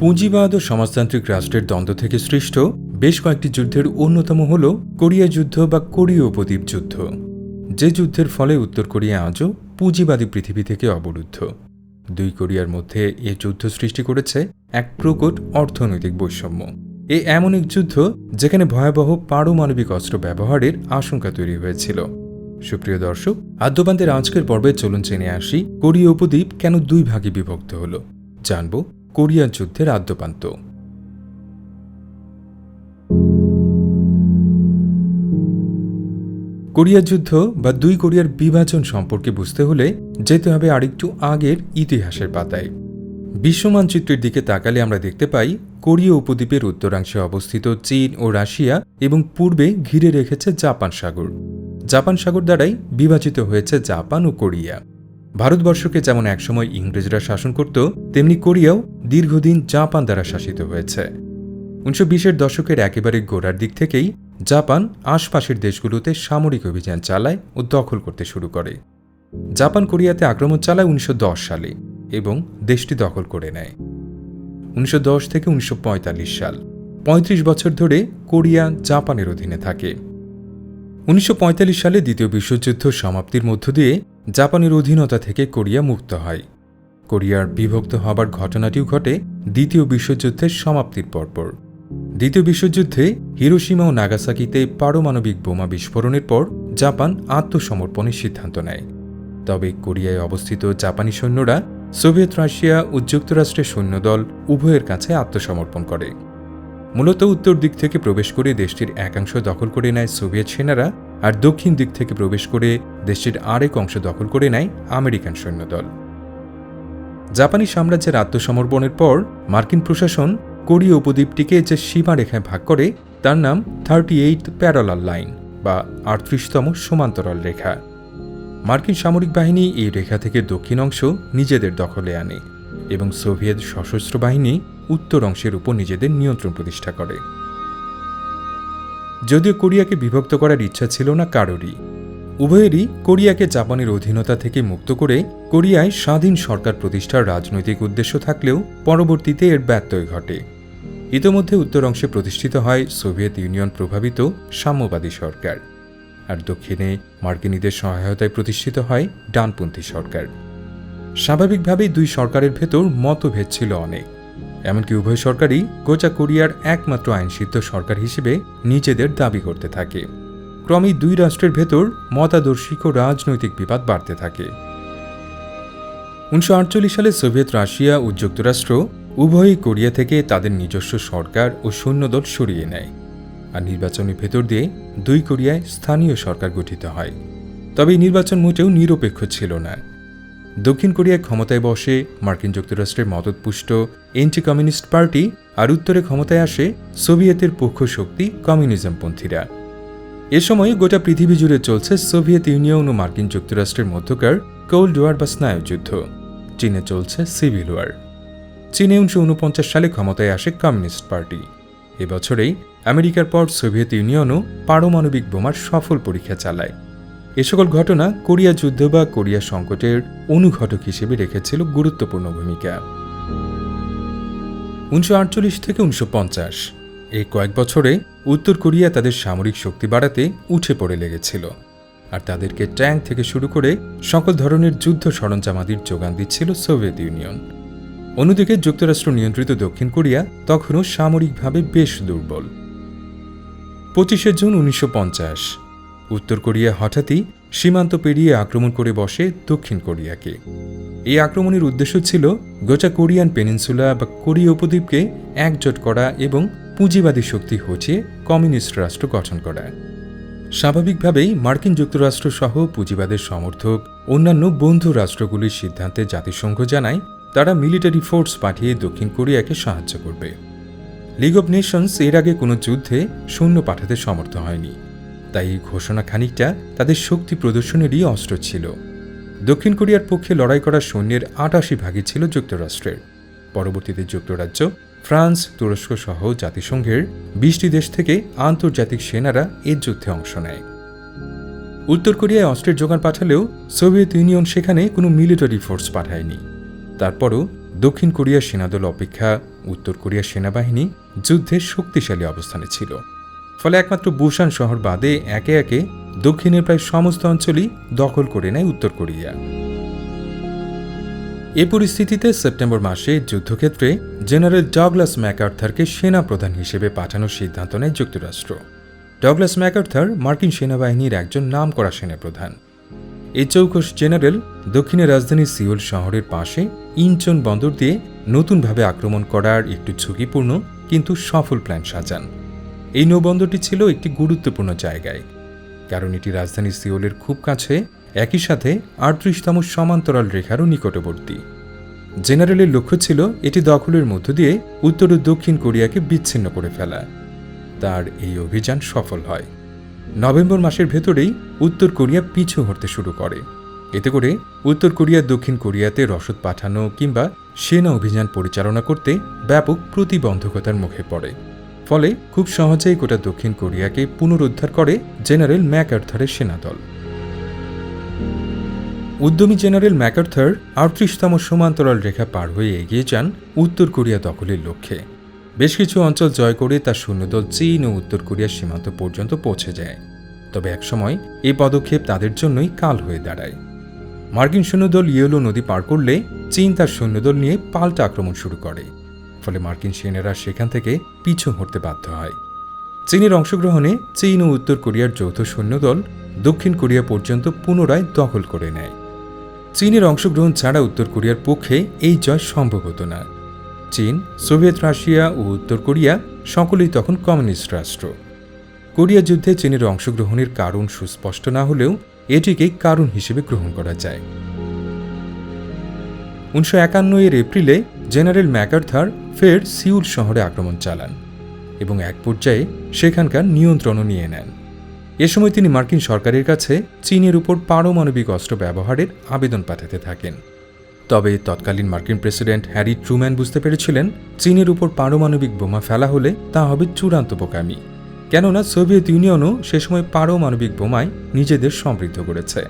পুঁজিবাদ ও সমাজতান্ত্রিক রাষ্ট্রের দ্বন্দ্ব থেকে সৃষ্ট বেশ কয়েকটি যুদ্ধের অন্যতম হল কোরিয়া যুদ্ধ বা কোরীয় উপদ্বীপ যুদ্ধ। যে যুদ্ধের ফলে উত্তর কোরিয়া আজও পুঁজিবাদী পৃথিবী থেকে অবরুদ্ধ। দুই কোরিয়ার মধ্যে এ যুদ্ধ সৃষ্টি করেছে এক প্রকট অর্থনৈতিক বৈষম্য। এ এমন এক যুদ্ধ যেখানে ভয়াবহ পারমাণবিক অস্ত্র ব্যবহারের আশঙ্কা তৈরি হয়েছিল। সুপ্রিয় দর্শক, আদ্যপান্তের আজকের পর্বে চলুন জেনে আসি কোরীয় উপদ্বীপ কেন দুই ভাগে বিভক্ত হল। জানব কোরিয়ান যুদ্ধের আদ্যপান্ত। কোরিয়া যুদ্ধ বা দুই কোরিয়ার বিভাজন সম্পর্কে বুঝতে হলে যেতে হবে আরেকটু আগের ইতিহাসের পাতায়। বিশ্ব মানচিত্রের দিকে তাকালে আমরা দেখতে পাই, কোরীয় উপদ্বীপের উত্তরাংশে অবস্থিত চীন ও রাশিয়া এবং পূর্বে ঘিরে রেখেছে জাপান সাগর। জাপান সাগর দ্বারাই বিভাজিত হয়েছে জাপান ও কোরিয়া। ভারতবর্ষকে যেমন একসময় ইংরেজরা শাসন করত, তেমনি কোরিয়াও দীর্ঘদিন জাপান দ্বারা শাসিত হয়েছে। উনিশশো বিশের দশকের একেবারে গোড়ার দিক থেকেই জাপান আশপাশের দেশগুলোতে সামরিক অভিযান চালায় ও দখল করতে শুরু করে। জাপান কোরিয়াতে আক্রমণ চালায় উনিশশো দশ সালে এবং দেশটি দখল করে নেয়। উনিশশো দশ থেকে উনিশশো পঁয়তাল্লিশ সাল ৩৫ বছর ধরে কোরিয়া জাপানের অধীনে থাকে। উনিশশো পঁয়তাল্লিশ সালে দ্বিতীয় বিশ্বযুদ্ধ সমাপ্তির মধ্য দিয়ে জাপানের অধীনতা থেকে কোরিয়া মুক্ত হয়। কোরিয়ার বিভক্ত হবার ঘটনাটিও ঘটে দ্বিতীয় বিশ্বযুদ্ধের সমাপ্তির পরপর। দ্বিতীয় বিশ্বযুদ্ধে হিরোসীমা ও নাগাসাকিতে পারমাণবিক বোমা বিস্ফোরণের পর জাপান আত্মসমর্পণের সিদ্ধান্ত নেয়। তবে কোরিয়ায় অবস্থিত জাপানি সৈন্যরা সোভিয়েত রাশিয়া ও যুক্তরাষ্ট্রের সৈন্যদল উভয়ের কাছে আত্মসমর্পণ করে। মূলত উত্তর দিক থেকে প্রবেশ করে দেশটির একাংশ দখল করে নেয় সোভিয়েত সেনারা আর দক্ষিণ দিক থেকে প্রবেশ করে দেশটির আরেক অংশ দখল করে নেয় আমেরিকান সৈন্যদল। জাপানি সাম্রাজ্যের আত্মসমর্পণের পর মার্কিন প্রশাসন কোরীয় উপদ্বীপটিকে যে সীমারেখায় ভাগ করে, তার নাম থার্টি এইট প্যারালাল লাইন বা আটত্রিশতম সমান্তরাল রেখা। মার্কিন সামরিক বাহিনী এই রেখা থেকে দক্ষিণ অংশ নিজেদের দখলে আনে এবং সোভিয়েত সশস্ত্র বাহিনী উত্তর অংশের উপর নিজেদের নিয়ন্ত্রণ প্রতিষ্ঠা করে। যদিও কোরিয়াকে বিভক্ত করার ইচ্ছা ছিল না কারোরই। উভয়েরই কোরিয়াকে জাপানের অধীনতা থেকে মুক্ত করে কোরিয়ায় স্বাধীন সরকার প্রতিষ্ঠার রাজনৈতিক উদ্দেশ্য থাকলেও পরবর্তীতে এর ব্যত্যয় ঘটে। ইতোমধ্যে উত্তর অংশে প্রতিষ্ঠিত হয় সোভিয়েত ইউনিয়ন প্রভাবিত সাম্যবাদী সরকার। আর দক্ষিণে মার্কিনীদের সহায়তায় প্রতিষ্ঠিত হয় ডানপন্থী সরকার। স্বাভাবিকভাবেই দুই সরকারের ভেতর মতভেদ ছিল অনেক। এমনকি উভয় সরকারই গোচা কোরিয়ার একমাত্র আইনসিদ্ধ সরকার হিসেবে নিজেদের দাবি করতে থাকে। ক্রমেই দুই রাষ্ট্রের ভেতর মতাদর্শিক ও রাজনৈতিক বিবাদ বাড়তে থাকে। উনিশশো আটচল্লিশ সালে সোভিয়েত রাশিয়া ও যুক্তরাষ্ট্র উভয়ই কোরিয়া থেকে তাদের নিজস্ব সরকার ও সৈন্যদল সরিয়ে নেয় আর নির্বাচনের ভেতর দিয়ে দুই কোরিয়ায় স্থানীয় সরকার গঠিত হয়। তবে এই নির্বাচন মোটেও নিরপেক্ষ ছিল না। দক্ষিণ কোরিয়ায় ক্ষমতায় বসে মার্কিন যুক্তরাষ্ট্রের মদতপুষ্ট এন্টি কমিউনিস্ট পার্টি আর উত্তরে ক্ষমতায় আসে সোভিয়েতের পক্ষ শক্তি কমিউনিজমপন্থীরা। এ সময় গোটা পৃথিবী জুড়ে চলছে সোভিয়েত ইউনিয়ন ও মার্কিন যুক্তরাষ্ট্রের মধ্যকার কোল্ড ওয়ার বা স্নায়ুযুদ্ধ চীনে চলছে সিভিল ওয়ার। চীনে উনিশশো উনপঞ্চাশ সালে ক্ষমতায় আসে কমিউনিস্ট পার্টি। এবছরেই আমেরিকার পর সোভিয়েত ইউনিয়নও পারমাণবিক বোমার সফল পরীক্ষা চালায়। এ সকল ঘটনা কোরিয়া যুদ্ধ বা কোরিয়া সংকটের অনুঘটক হিসেবে রেখেছিল গুরুত্বপূর্ণ ভূমিকা। উনিশশো আটচল্লিশ থেকে উনিশশো পঞ্চাশ, এই কয়েক বছরে উত্তর কোরিয়া তাদের সামরিক শক্তি বাড়াতে উঠে পড়ে লেগেছিল আর তাদেরকে ট্যাঙ্ক থেকে শুরু করে সকল ধরনের যুদ্ধ সরঞ্জামাদির যোগান দিচ্ছিল সোভিয়েত ইউনিয়ন। অন্যদিকে যুক্তরাষ্ট্র নিয়ন্ত্রিত দক্ষিণ কোরিয়া তখনও সামরিকভাবে বেশ দুর্বল। পঁচিশে জুন উনিশশো পঞ্চাশ উত্তর কোরিয়া হঠাৎই সীমান্ত পেরিয়ে আক্রমণ করে বসে দক্ষিণ কোরিয়াকে। এই আক্রমণের উদ্দেশ্য ছিল গোচা কোরিয়ান পেনিনসুলা বা কোরিয়া উপদ্বীপকে একজোট করা এবং পুঁজিবাদী শক্তি হচিয়ে কমিউনিস্ট রাষ্ট্র গঠন করা। স্বাভাবিকভাবেই মার্কিন যুক্তরাষ্ট্র সহ পুঁজিবাদের সমর্থক অন্যান্য বন্ধু রাষ্ট্রগুলির সিদ্ধান্তে জাতিসংঘ জানায়, তারা মিলিটারি ফোর্স পাঠিয়ে দক্ষিণ কোরিয়াকে সাহায্য করবে। লিগ অব নেশনস এর আগে কোনো যুদ্ধে সৈন্য পাঠাতে সমর্থ হয়নি। তাই এই ঘোষণা খানিকটা তাদের শক্তি প্রদর্শনেরই অস্ত্র ছিল। দক্ষিণ কোরিয়ার পক্ষে লড়াই করা সৈন্যের আটাশি ভাগই ছিল যুক্তরাষ্ট্রের। পরবর্তীতে যুক্তরাজ্য, ফ্রান্স তুরস্ক সহ জাতিসংঘের বিশটি দেশ থেকে আন্তর্জাতিক সেনারা এর যুদ্ধে অংশ নেয়। উত্তর কোরিয়ায় অস্ত্রের যোগান পাঠালেও সোভিয়েত ইউনিয়ন সেখানে কোনো মিলিটারি ফোর্স পাঠায়নি। তারপরও দক্ষিণ কোরিয়ার সেনাদল অপেক্ষা উত্তর কোরিয়ার সেনাবাহিনী যুদ্ধের শক্তিশালী অবস্থানে ছিল। ফলে একমাত্র বুসান শহর বাদে একে একে দক্ষিণের প্রায় সমস্ত অঞ্চলই দখল করে নেয় উত্তর কোরিয়া। এ পরিস্থিতিতে সেপ্টেম্বর মাসে যুদ্ধক্ষেত্রে জেনারেল ডগলাস ম্যাকআর্থারকে সেনা প্রধান হিসেবে পাঠানোর সিদ্ধান্ত নেয় যুক্তরাষ্ট্র। ডগলাস ম্যাকার্থার মার্কিন সেনাবাহিনীর একজন নাম নামকরা সেনাপ্রধান। এই চৌকস জেনারেল দক্ষিণের রাজধানী সিওল শহরের পাশে ইনচন বন্দর দিয়ে নতুনভাবে আক্রমণ করার একটু ঝুঁকিপূর্ণ কিন্তু সফল প্ল্যান সাজান। এই নৌবন্দরটি ছিল একটি গুরুত্বপূর্ণ জায়গায়, কারণ এটি রাজধানী সিওলের খুব কাছে, একই সাথে আটত্রিশতম সমান্তরাল রেখারও নিকটবর্তী। জেনারেলের লক্ষ্য ছিল এটি দখলের মধ্য দিয়ে উত্তর ও দক্ষিণ কোরিয়াকে বিচ্ছিন্ন করে ফেলা। তার এই অভিযান সফল হয়। নভেম্বর মাসের ভেতরেই উত্তর কোরিয়া পিছু হতে শুরু করে। এতে করে উত্তর কোরিয়া, দক্ষিণ কোরিয়াতে রসদ পাঠানো কিংবা সেনা অভিযান পরিচালনা করতে ব্যাপক প্রতিবন্ধকতার মুখে পড়ে। ফলে খুব সহজেই গোটা দক্ষিণ কোরিয়াকে পুনরুদ্ধার করে জেনারেল ম্যাকআর্থারের সেনাদল। উদ্যমী জেনারেল ম্যাকার্থার আটত্রিশতম সমান্তরাল রেখা পার হয়ে এগিয়ে যান উত্তর কোরিয়া দখলের লক্ষ্যে। বেশ কিছু অঞ্চল জয় করে তার সৈন্যদল চীন ও উত্তর কোরিয়ার সীমান্ত পর্যন্ত পৌঁছে যায়। তবে একসময় এই পদক্ষেপ তাদের জন্যই কাল হয়ে দাঁড়ায়। মার্কিন সৈন্যদল ইয়েলো নদী পার করলে চীন তার সৈন্যদল নিয়ে পাল্টা আক্রমণ শুরু করে। ফলে মার্কিন সেনারা সেখান থেকে পিছু হতে বাধ্য হয়। চীনের অংশগ্রহণে চীন ও উত্তর কোরিয়ার যৌথ সৈন্যদল দক্ষিণ কোরিয়া পর্যন্ত পুনরায় দখল করে নেয়। চীনের অংশগ্রহণ ছাড়া উত্তর কোরিয়ার পক্ষে এই জয় সম্ভব হতো না। চীন, সোভিয়েত রাশিয়া ও উত্তর কোরিয়া সকলেই তখন কমিউনিস্ট রাষ্ট্র। কোরিয়া যুদ্ধে চীনের অংশগ্রহণের কারণ সুস্পষ্ট না হলেও এটিকে কারণ হিসেবে গ্রহণ করা যায়। উনিশশো একান্ন এর এপ্রিলে জেনারেল ম্যাকার্থার ফের সিউল শহরে আক্রমণ চালান এবং এক পর্যায়ে সেখানকার নিয়ন্ত্রণও নিয়ে নেন। এ সময় তিনি মার্কিন সরকারের কাছে চীনের উপর পারমাণবিক অস্ত্র ব্যবহারের আবেদন পাঠাতে থাকেন। তবে তৎকালীন মার্কিন প্রেসিডেন্ট হ্যারি ট্রুম্যান বুঝতে পেরেছিলেন, চীনের উপর পারমাণবিক বোমা ফেলা হলে তা হবে চূড়ান্ত বোকামি, কেননা সোভিয়েত ইউনিয়নও সে সময় পারমাণবিক বোমায় নিজেদের সমৃদ্ধ করেছে।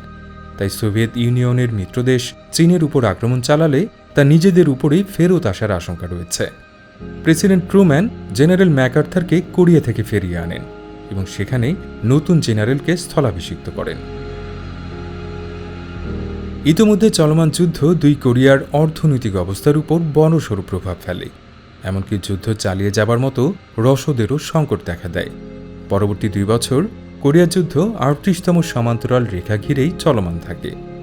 তাই সোভিয়েত ইউনিয়নের মিত্রদেশ চীনের উপর আক্রমণ চালালে তা নিজেদের উপরেই ফেরত আসার আশঙ্কা রয়েছে। প্রেসিডেন্ট ট্রুম্যান জেনারেল ম্যাকার্থারকে কোরিয়া থেকে ফিরিয়ে আনেন এবং সেখানে নতুন জেনারেলকে স্থলাভিষিক্ত করেন। ইতোমধ্যে চলমান যুদ্ধ দুই কোরিয়ার অর্থনৈতিক অবস্থার উপর বড়সড় প্রভাব ফেলে। এমনকি যুদ্ধ চালিয়ে যাবার মতো রসদেরও সংকট দেখা দেয়। পরবর্তী দুই বছর কোরিয়া যুদ্ধ আটত্রিশতম সমান্তরাল রেখা ঘিরেই চলমান থাকে।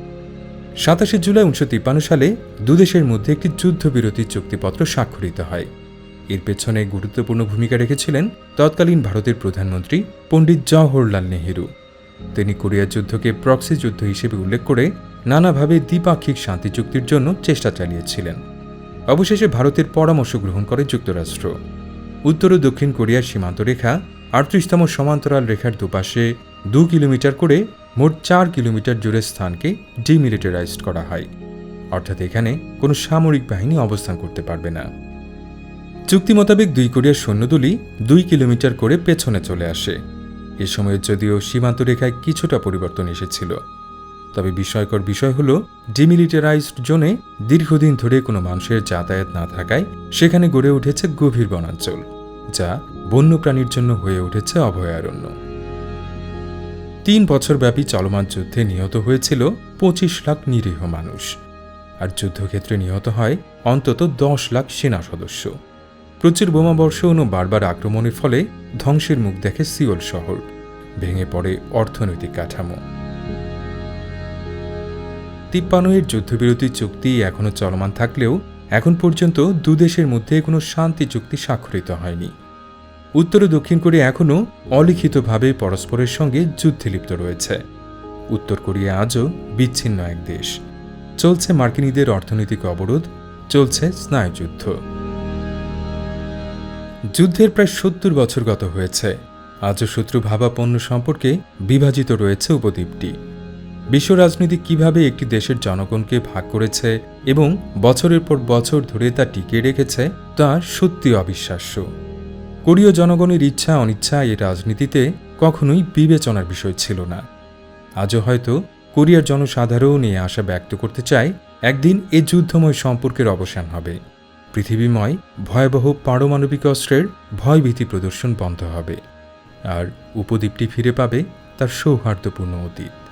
সাতাশে জুলাই উনিশশো তিপ্পান্ন সালে দুদেশের মধ্যে একটি যুদ্ধবিরতি চুক্তিপত্র স্বাক্ষরিত হয়। এর পেছনে গুরুত্বপূর্ণ ভূমিকা রেখেছিলেন তৎকালীন ভারতের প্রধানমন্ত্রী পণ্ডিত জওহরলাল নেহেরু। তিনি কোরিয়া যুদ্ধকে প্রক্সি যুদ্ধ হিসেবে উল্লেখ করে নানাভাবে দ্বিপাক্ষিক শান্তি চুক্তির জন্য চেষ্টা চালিয়েছিলেন। অবশেষে ভারতের পরামর্শ গ্রহণ করে যুক্তরাষ্ট্র। উত্তর ও দক্ষিণ কোরিয়ার সীমান্ত রেখা আটত্রিশতম সমান্তরাল রেখার দুপাশে দু কিলোমিটার করে মোট চার কিলোমিটার জুড়ে স্থানকে ডিমিলিটারাইজড করা হয়। অর্থাৎ এখানে কোনো সামরিক বাহিনী অবস্থান করতে পারবে না। চুক্তি মোতাবেক দুই কোরিয়ার সৈন্যদলই দুই কিলোমিটার করে পেছনে চলে আসে। এ সময়ে যদিও সীমান্ত রেখায় কিছুটা পরিবর্তন এসেছিল। তবে বিস্ময়কর বিষয় হল, ডিমিলিটারাইজড জোনে দীর্ঘদিন ধরে কোনো মানুষের যাতায়াত না থাকায় সেখানে গড়ে উঠেছে গভীর বনাঞ্চল, যা বন্যপ্রাণীর জন্য হয়ে উঠেছে অভয়ারণ্য। তিন বছরব্যাপী চলমান যুদ্ধে নিহত হয়েছিল পঁচিশ লাখ নিরীহ মানুষ। আর যুদ্ধক্ষেত্রে নিহত হয় অন্তত দশ লাখ সেনা সদস্য। প্রচুর বোমাবর্ষণ ও বারবার আক্রমণের ফলে ধ্বংসের মুখ দেখে সিওল শহর। ভেঙে পড়ে অর্থনৈতিক কাঠামো। তিপ্পান্নের যুদ্ধবিরতি চুক্তি এখনও চলমান থাকলেও এখন পর্যন্ত দুদেশের মধ্যে কোনো শান্তি চুক্তি স্বাক্ষরিত হয়নি। উত্তর ও দক্ষিণ কোরিয়া এখনও অলিখিতভাবে পরস্পরের সঙ্গে যুদ্ধে লিপ্ত রয়েছে। উত্তর কোরিয়া আজও বিচ্ছিন্ন এক দেশ। চলছে মার্কিনীদের অর্থনৈতিক অবরোধ, চলছে স্নায়ুযুদ্ধ। যুদ্ধের প্রায় সত্তর বছর গত হয়েছে। আজও শত্রু ভাবাপন্ন সম্পর্কে বিভাজিত রয়েছে উপদ্বীপটি। বিশ্ব রাজনীতি কীভাবে একটি দেশের জনগণকে ভাগ করেছে এবং বছরের পর বছর ধরে তা টিকিয়ে রেখেছে, তা সত্যি অবিশ্বাস্য। কোরীয় জনগণের ইচ্ছা, অনিচ্ছা এই রাজনীতিতে কখনোই বিবেচনার বিষয় ছিল না। আজও হয়তো কোরিয়ার জনসাধারণ এই আশা ব্যক্ত করতে চায়, একদিন এ যুদ্ধময় সম্পর্কের অবসান হবে। পৃথিবীময় ভয়াবহ পারমাণবিক অস্ত্রের ভয়ভীতি প্রদর্শন বন্ধ হবে। আর উপদ্বীপটি ফিরে পাবে তার সৌহার্দ্যপূর্ণ অতীত।